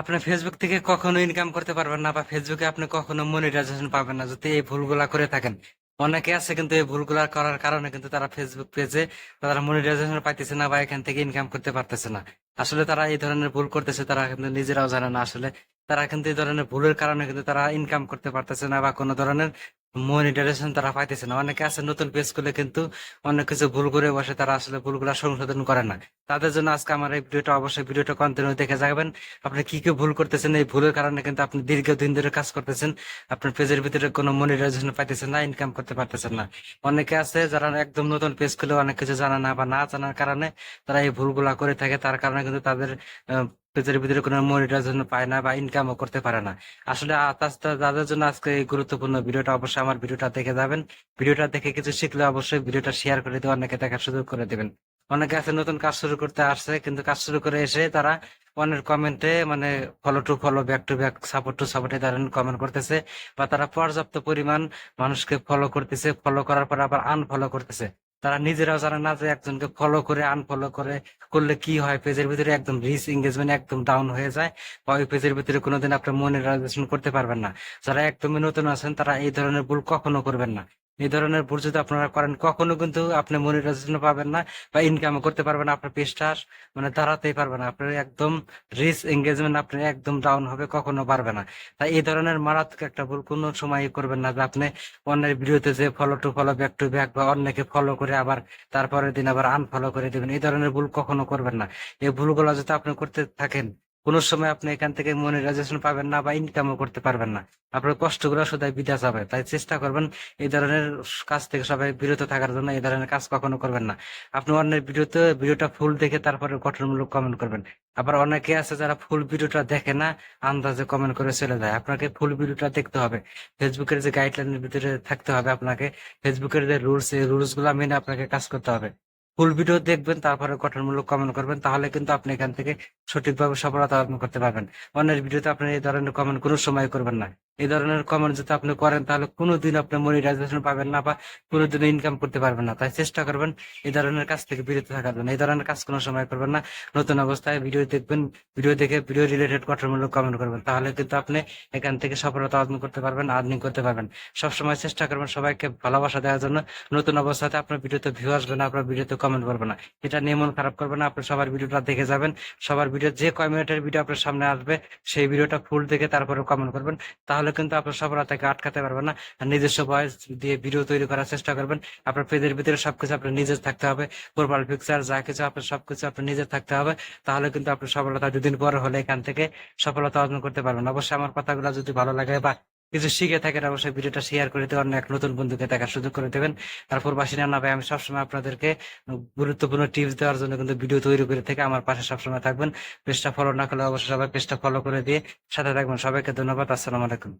আপনি ফেসবুক থেকে কখনো ইনকাম করতে পারবেন না বা ফেসবুকে আপনি কখনো মনিটাইজেশন পাবেন না, যদি এই ভুলগুলা করে থাকেন। অনেকে আছে কিন্তু এই ভুলগুলা করার কারণে কিন্তু তারা ফেসবুক পেজে তারা মনিটাইজেশন পাইতেছে না বা এখান থেকে ইনকাম করতে পারতেছে না। আসলে তারা এই ধরনের ভুল করতেছে, তারা কিন্তু নিজেরাও জানে না। আসলে তারা কিন্তু এই ধরনের ভুলের কারণে কিন্তু তারা ইনকাম করতে পারতেছে না বা কোনো ধরনের মনিটাইজেশন তারা পাইতেছে না। অনেকে আছে নতুন পেজ খুলে কিন্তু অনেক কিছু ভুল করে বসে, তারা আসলে ভুলগুলা সংশোধন করে না। তাদের জন্য আজকে আমার এই ভিডিওটা, অবশ্যই ভিডিওটা কন্টিনিউ দেখে যাবেন। আপনি কি কি ভুল করতেছেন, এই ভুলের কারণে কিন্তু আপনি দীর্ঘদিন ধরে কাজ করতেছেন। আপনার পেজের ভিতরে কোনো মনিটাইজেশন পাইতেছেন না ইনকাম করতে পারতেছেন না। অনেকে আছে যারা একদম নতুন পেজ খুলে অনেক কিছু জানা না বা না জানার কারণে তারা এই ভুলগুলা করে থাকে। তার কারণে কিন্তু তাদের পেজের ভিতরে কোনো মনিটাইজেশন পায় না বা ইনকামও করতে পারে না। আসলে তাদের জন্য আজকে এই গুরুত্বপূর্ণ ভিডিওটা অবশ্যই আমার ভিডিওটা দেখে যাবেন। ভিডিওটা দেখে কিছু শিখলে অবশ্যই ভিডিওটা শেয়ার করে দিয়ে অনেকে দেখার সুযোগ করে দেবেন। অনেকে আছে নতুন কাজ শুরু করতে আসছে, কিন্তু কাজ শুরু করে এসে তারা অনেক কমেন্টে মানে follow to follow back to back support to সাপোর্টে তারা কমেন্ট করতেছে বা তারা পর্যাপ্ত পরিমাণ মানুষকে ফলো করতেছে। ফলো করার পর আবার আনফলো করতেছে। তারা নিজেরাও জানে না যে একজনকে ফলো করে আনফলো করে করলে কি হয়। পেজের ভিতরে একদম রিচ এঙ্গেজমেন্ট একদম ডাউন হয়ে যায় বা ওই পেজের ভিতরে কোনোদিন আপনি মনিটাইজেশন করতে পারবেন না। যারা একদমই নতুন আছেন তারা এই ধরনের ভুল কখনো করবেন না। এই ধরনের ভুল যদি আপনারা করেন, কখনো কিন্তু আপনি মনিটাইজেশন পাবেন না বা ইনকাম করতে পারবেন না, আপনার পেজটা মানে দাঁড়াতেই পারবে না। আপনার একদম রিচ এঙ্গেজমেন্ট আপনি একদম ডাউন হবে, কখনো পারবে না। তাই এই ধরনের মারাত্মক একটা ভুল কোনো সময় করবেন না যে আপনি অন্যের ভিডিওতে যে follow to follow back to back বা অন্যকে ফলো করে আবার তারপরের দিন আবার আনফলো করে দিবেন। এই ধরনের ভুল কখনো করবেন না। এই ভুলগুলো যদি আপনি করতে থাকেন কোনো সময় আপনি এখান থেকে মনিটাইজেশন পাবেন না বা ইনকামও করতে পারবেন না। আপনার কষ্টগুলো সদাই বিদা যাবে। তাই চেষ্টা করবেন এই ধরনের কাজ থেকে সবাই বিরত থাকার জন্য এই ধরনের কাজ কখনো করবেন না। আপনি অন্যের ভিডিওতে ভিডিওটা ফুল দেখে তারপরে গঠনমূলক কমেন্ট করবেন। আবার অনেকে আছে যারা ফুল ভিডিওটা দেখে না, আন্দাজে কমেন্ট করে চলে যায়। আপনাকে ফুল ভিডিওটা দেখতে হবে। ফেসবুকের যে গাইডলাইনের ভিতরে থাকতে হবে আপনাকে। ফেসবুকের যে রুলস এই রুলসগুলা মেনে আপনাকে কাজ করতে হবে। ফুল ভিডিও দেখবেন, তারপরে গঠনমূলক কমেন্ট করবেন, তাহলে কিন্তু আপনি এখান থেকে সঠিকভাবে সফলতা অর্জন করতে পারবেন। অন্যের ভিডিওতে আপনি এই ধরনের কমেন্ট কোনো সময় করবেন না। এই ধরনের কমেন্ট যদি আপনি করেন, তাহলে কোনোদিন আপনি মনিটাইজেশন পাবেন না বা কোনোদিন ইনকাম করতে পারবেন না। তাই চেষ্টা করবেন এই ধরনের কাজ থেকে বিরত থাকার জন্য। এই ধরনের কাজ কোনো সময় করবেন না। নতুন অবস্থায় ভিডিও দেখবেন ভিডিও দেখে ভিডিও রিলেটেড গঠনমূলক কমেন্ট করবেন। তাহলে কিন্তু আপনি এখান থেকে সফলতা অর্জন করতে পারবেন আর্নিং করতে পারবেন। সবসময় চেষ্টা করবেন সবাইকে ভালোবাসা দেওয়ার জন্য। নতুন অবস্থাতে আপনার ভিডিওতে ভিউ আসবে না, আপনার ভিডিওতে কমেন্ট করবে না। এটা নিয়ে মন খারাপ করবে না, আপনি সবার ভিডিওটা দেখে যাবেন। সবার ভিডিও যে কয় মিনিটের ভিডিও আপনার সামনে আসবে, সেই ভিডিওটা ফুল দেখে তারপরে কমেন্ট করবেন। তাহলে কিন্তু আপনার সফলতাকে আটকাতে পারবেন না। নিজস্ব ভয়েস দিয়ে ভিডিও তৈরি করার চেষ্টা করবেন। আপনার পেজের ভিতরে সবকিছু আপনার নিজের থাকতে হবে। প্রোফাইল পিকচার যা কিছু আপনার সবকিছু আপনার নিজের থাকতে হবে। তাহলে কিন্তু আপনার সফলতা দুদিন পর হলে এখান থেকে সফলতা অর্জন করতে পারবেন। অবশ্যই আমার কথাগুলো যদি ভালো লাগে বা কিছু শিখে থাকেন, অবশ্যই ভিডিওটা শেয়ার করে দেবেন এক নতুন বন্ধুকে দেখার সুযোগ করে দেবেন। তারপর প্রবাসী না ভাই, আমি সবসময় আপনাদেরকে গুরুত্বপূর্ণ টিপস দেওয়ার জন্য কিন্তু ভিডিও তৈরি করে থেকে আমার পাশে সবসময় থাকবেন। পেজটা ফলো না করলে অবশ্যই সবাই পেজটা ফলো করে দিয়ে সাথে থাকবেন। সবাইকে ধন্যবাদ, আসসালামু আলাইকুম।